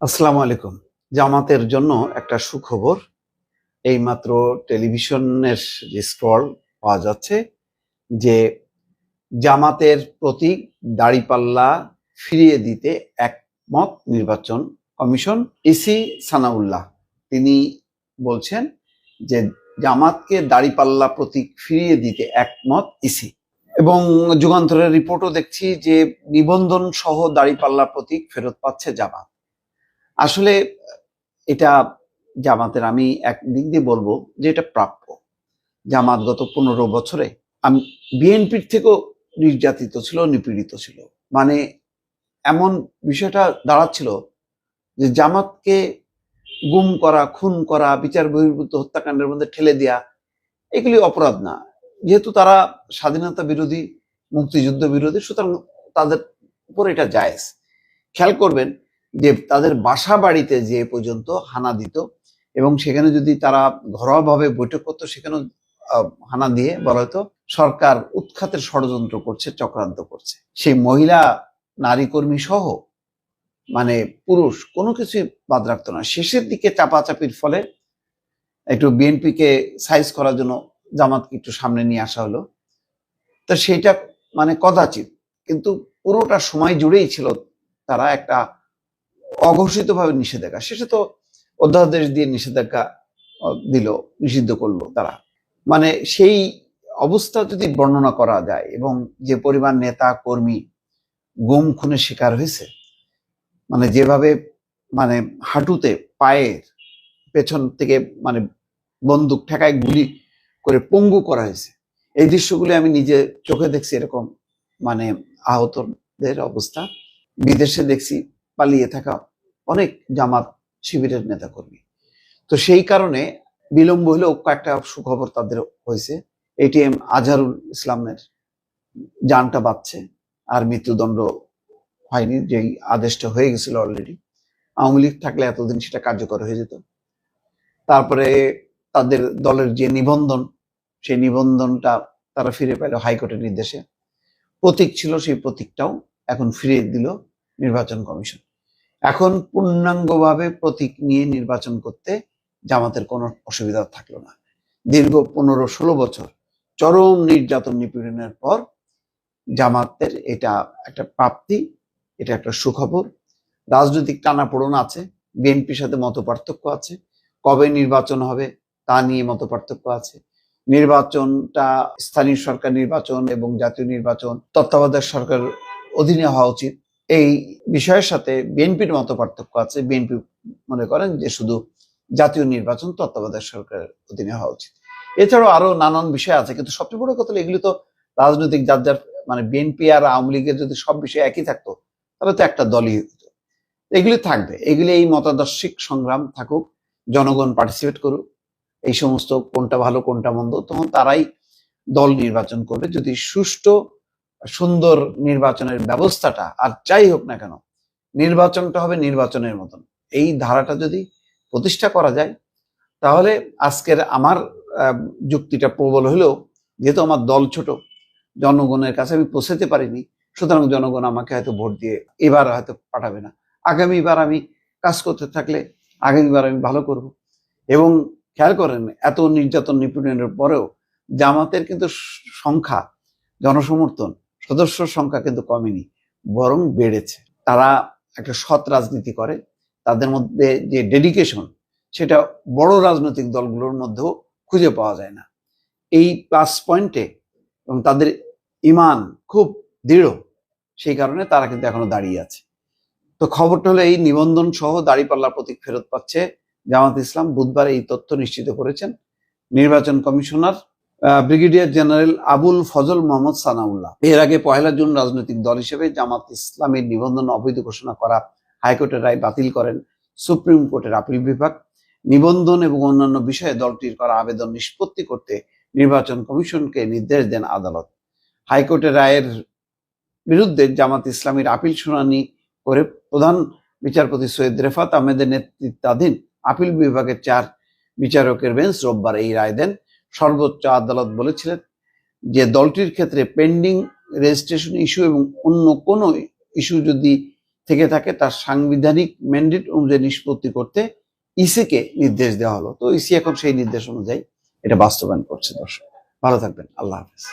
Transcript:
আসসালামু আলাইকুম। জামাতের জন্য একটা সুখবর। এইমাত্র টেলিভিশনের যে স্ক্রল পাওয়া যাচ্ছে যে জামাতের প্রতীক দাড়িপাল্লা ফিরিয়ে দিতে একমত নির্বাচন কমিশন ইসি সানাউল্লাহ। তিনি বলছেন যে জামাতকে দাড়িপাল্লা প্রতীক ফিরিয়ে দিতে একমত ইসি এবং যুগান্তরের রিপোর্টও দেখছি যে নিবন্ধন সহ দাড়িপাল্লা প্রতীক ফেরত পাচ্ছে জামাত। আসলে, এটা জামাতের আমি এক দিক দিয়ে বলব যে এটা প্রাপ্য। জামাত গত পনেরো বছরে আমি, বিএনপির থেকেও নির্যাতিত ছিল, নিপীড়িত ছিল। মানে এমন বিষয়টা দাঁড়াচ্ছিল যে জামাতকে গুম করা, খুন করা, বিচার বহির্ভূত হত্যাকাণ্ডের মধ্যে ঠেলে দেয়া, এগুলি অপরাধ না। যেহেতু তারা স্বাধীনতা বিরোধী, মুক্তিযুদ্ধ বিরোধী, সুতরাং তাদের উপর এটা জায়েজ। খেয়াল করবেন যে তাদের বাসা বাড়িতে যে পর্যন্ত হানা দিত এবং সেখানে যদি তারা ঘরোয়াভাবে বৈঠক করতো সেখানে হানা দিয়ে বলা হতো, সরকার উৎখাতের ষড়যন্ত্র করছে, চক্রান্ত করছে। সেই মহিলা, নারী কর্মী সহ মানে পুরুষ, কোনো কিছুই বাদ রাখতো না। শেষের দিকে চাপাচাপির ফলে একটু বিএনপিকে সাইজ করার জন্য জামাতকে একটু সামনে নিয়ে আসা হলো। তো সেইটা মানে কদাচিত কিন্তু পুরোটা সময় জুড়েই ছিল তারা একটা অঘোষিতভাবে নিষেধাজ্ঞা। শেষে তো অধ্যাদেশ দিয়ে নিষেধাজ্ঞা দিল, নিষিদ্ধ করল তারা। মানে সেই অবস্থা যদি বর্ণনা করা যায় এবং যে পরিমাণ নেতা, কর্মী গুম, খুনের শিকার হয়েছে মানে যেভাবে মানে হাঁটুতে, পায়ের পেছন থেকে মানে বন্দুক ঠেকায় গুলি করে পঙ্গু করা হয়েছে, এই দৃশ্যগুলি আমি নিজে চোখে দেখছি এরকম মানে আহতদের অবস্থা। বিদেশে দেখছি পালিয়ে থাকা অনেক জামাত শিবিরের নেতাকর্মী। তো সেই কারণে বিলম্ব হলেও কয়েকটা সুখবর তাদের হয়েছে। এটিএম আজহারুল ইসলামের জানটা বাঁচছে আর মৃত্যুদণ্ড হয়নি, যেই আদেশটা হয়ে গেছিল অলরেডি আওয়ামী লীগ থাকলে এতদিন সেটা কার্যকর হয়ে যেত। তারপরে তাদের দলের যে নিবন্ধন, সেই নিবন্ধনটা তারা ফিরে পেল হাইকোর্টের নির্দেশে। প্রতীক ছিল সেই প্রতীকটাও এখন ফিরিয়ে দিল নির্বাচন কমিশন। এখন পূর্ণাঙ্গভাবে প্রতীক নিয়ে নির্বাচন করতে জামাতের কোনো অসুবিধা থাকল না। দীর্ঘ পনেরো ষোলো বছর চরম নির্যাতন নিপীড়নের পর জামাতের এটা একটা প্রাপ্তি, এটা একটা সুখবর। রাজনৈতিক টানাপোড়ন আছে, বিএনপির সাথে মত পার্থক্য আছে। কবে নির্বাচন হবে তা নিয়ে মত পার্থক্য আছে। নির্বাচনটা স্থানীয় সরকার নির্বাচন এবং জাতীয় নির্বাচন, তত্ত্বাবধায়ক সরকার অধীনে হওয়া উচিত। এই বিষয়ের সাথে বিএনপির মতো পার্থক্য আছে। বিএনপি মনে করেন যে শুধু জাতীয় নির্বাচন, তত্ত্বাবধায়ক সরকারের অধীনে হওয়া উচিত। এছাড়াও আরও নানান বিষয় আছে, কিন্তু সবচেয়ে বড় কথা এগুলি তো রাজনৈতিক যার যার মানে বিএনপি আর আওয়ামী লীগের যদি সব বিষয় একই থাকতো, তাহলে তো একটা দলই হতো। এগুলি থাকবে। এগুলি এই মতাদর্শিক সংগ্রাম থাকুক, জনগণ পার্টিসিপেট করুক, এই সমস্ত কোনটা ভালো, কোনটা মন্দ, তখন তারাই দল নির্বাচন করবে। যদি সুষ্ঠু সুন্দর নির্বাচনের ব্যবস্থাটা, আর যাই হোক না কেন, নির্বাচনটা হবে নির্বাচনের মতন। এই ধারাটা যদি প্রতিষ্ঠা করা যায়, তাহলে আজকের আমার যুক্তিটা প্রবল হলেও, যেহেতু আমার দল ছোট, জনগণের কাছে আমি পৌঁছাতে পারিনি, সুতরাং জনগণ আমাকে হয়তো ভোট দিয়ে এবার হয়তো পাঠাবে না। আগামীবার আমি কাজ করতে থাকলে আগামীবার আমি ভালো করব। এবং খেয়াল করেন, এত নির্যাতন নিপীড়নের পরেও জামাতের কিন্তু সংখ্যা, জনসমর্থন সদস্য সংখ্যা কিন্তু কমেনি, বরং বেড়েছে। তারা একটা সৎ রাজনীতি করে, তাদের মধ্যে যে ডেডিকেশন সেটা বড় রাজনৈতিক দলগুলোর মধ্যেও খুঁজে পাওয়া যায় না। এই প্লাস পয়েন্টে এবং তাদের ইমান খুব দৃঢ়, সেই কারণে তারা কিন্তু এখনও দাঁড়িয়ে আছে। তো খবরটা হলো এই নিবন্ধন সহ দাঁড়িপাল্লার প্রতীক ফেরত পাচ্ছে জামাত ইসলাম, বুধবার এই তথ্য নিশ্চিত করেছেন নির্বাচন commissioner brigadier general Abul Fazal Mohammad Sanaullah. এর আগে পয়লা জুন রাজনৈতিক দল হিসেবে জামাত ইসলামের নিবন্ধন অবৈধ ঘোষণা করা হাইকোর্টের রায় বাতিল করেন সুপ্রিম কোর্টের আপিল বিভাগ। নিবন্ধন এবং অন্যান্য বিষয়ে দলটির করা আবেদন নিষ্পত্তি করতে নির্বাচন কমিশনকে নির্দেশ দেন আদালত। হাইকোর্টের রায়ের বিরুদ্ধে জামাত ইসলামীর আপিল শুনানি করে প্রধান বিচারপতি সৈয়দ রেফাত আহমেদের নেতৃত্বাধীন আপিল বিভাগের চার বিচারকের বেঞ্চ রোববার এই রায় দেন। সর্বোচ্চ আদালত বলেছিলেন যে দলটির ক্ষেত্রে পেন্ডিং রেজিস্ট্রেশন ইস্যু এবং অন্য কোনো ইস্যু যদি থেকে থাকে, তার সাংবিধানিক ম্যান্ডেট অনুযায়ী নিষ্পত্তি করতে ইসিকে নির্দেশ দেওয়া হলো। তো ইসি এখন সেই নির্দেশ অনুযায়ী এটা বাস্তবায়ন করছে দর্শক। ভালো থাকবেন। আল্লাহ হাফেজ।